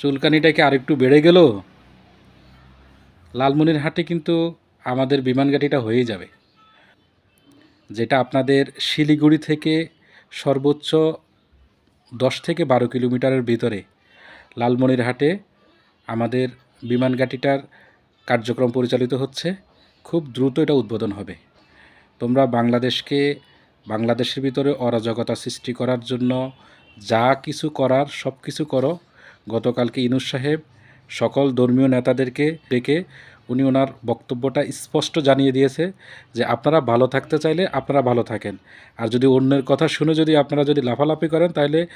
চুলকানিটা কি আরেকটু বেড়ে গেল লালমনিরহাটে কিন্তু আমাদের বিমানঘাটিটা হয়ে যাবে। যেটা আপনাদের শিলিগুড়ি থেকে সর্বোচ্চ দশ থেকে বারো কিলোমিটারের ভিতরে লালমনিরহাটে আমাদের বিমানঘাটিটার কার্যক্রম পরিচালিত হচ্ছে। খুব দ্রুত এটা উদ্বোধন হবে। তোমরা বাংলাদেশকে, বাংলাদেশের ভিতরে অরাজকতা সৃষ্টি করার জন্য যা কিছু করার সব কিছু করো গতকালকে ইনুস সাহেব সকল ধর্মীয় নেতাদেরকে ডেকে উনি ওনার বক্তব্যটা স্পষ্ট জানিয়ে দিয়েছে যে আপনারা ভালো থাকতে চাইলে আপনারা ভালো থাকেন। আর যদি অন্যের কথা শুনে যদি আপনারা যদি লাফালাফি করেন, তাহলে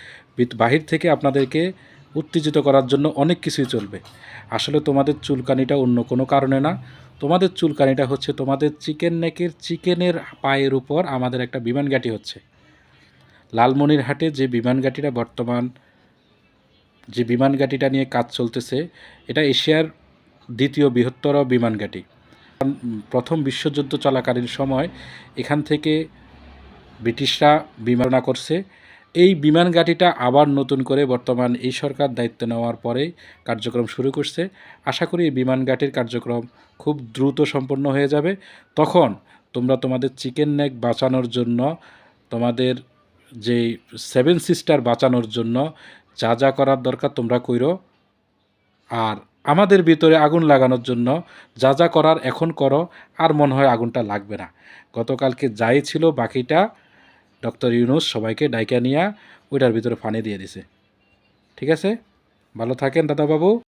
বাহির থেকে আপনাদেরকে উত্তেজিত করার জন্য অনেক কিছুই চলবে। আসলে তোমাদের চুলকানিটা অন্য কোনো কারণে না। তোমাদের চুলকানিটা হচ্ছে তোমাদের চিকেন নেকের চিকেনের পায়ের উপর আমাদের একটা বিমান ঘাঁটি হচ্ছে। লালমনিরহাটে যে বিমান ঘাঁটিটা বর্তমান যে বিমান ঘাঁটিটা নিয়ে কাজ চলতেছে, এটা এশিয়ার দ্বিতীয় বৃহত্তর বিমান ঘাঁটি। প্রথম বিশ্বযুদ্ধ চলাকালীন সময় এখান থেকে ব্রিটিশরা বিমাননা করছে। এই বিমান ঘাঁটিটা আবার নতুন করে বর্তমান এই সরকার দায়িত্ব নেওয়ার পরে কার্যক্রম শুরু করছে। আশা করি এই বিমান ঘাটির কার্যক্রম খুব দ্রুত সম্পন্ন হয়ে যাবে। তখন তোমরা তোমাদের চিকেন নেক বাঁচানোর জন্য, তোমাদের যে সেভেন সিস্টার বাঁচানোর জন্য যা যা করার দরকার তোমরা কইরো। আর আমাদের ভিতরে আগুন লাগানোর জন্য যা যা করার এখন করো, আর মনে হয় আগুনটা লাগবে না। গতকালকে যাই ছিল বাকিটা, ডক্টর ইউনুস সবাইকে ডাইকা নিয়ে ওইটার ভিতরে ফানি দিয়ে দিছে। ঠিক আছে? ভালো থাকেন দাদাবাবু।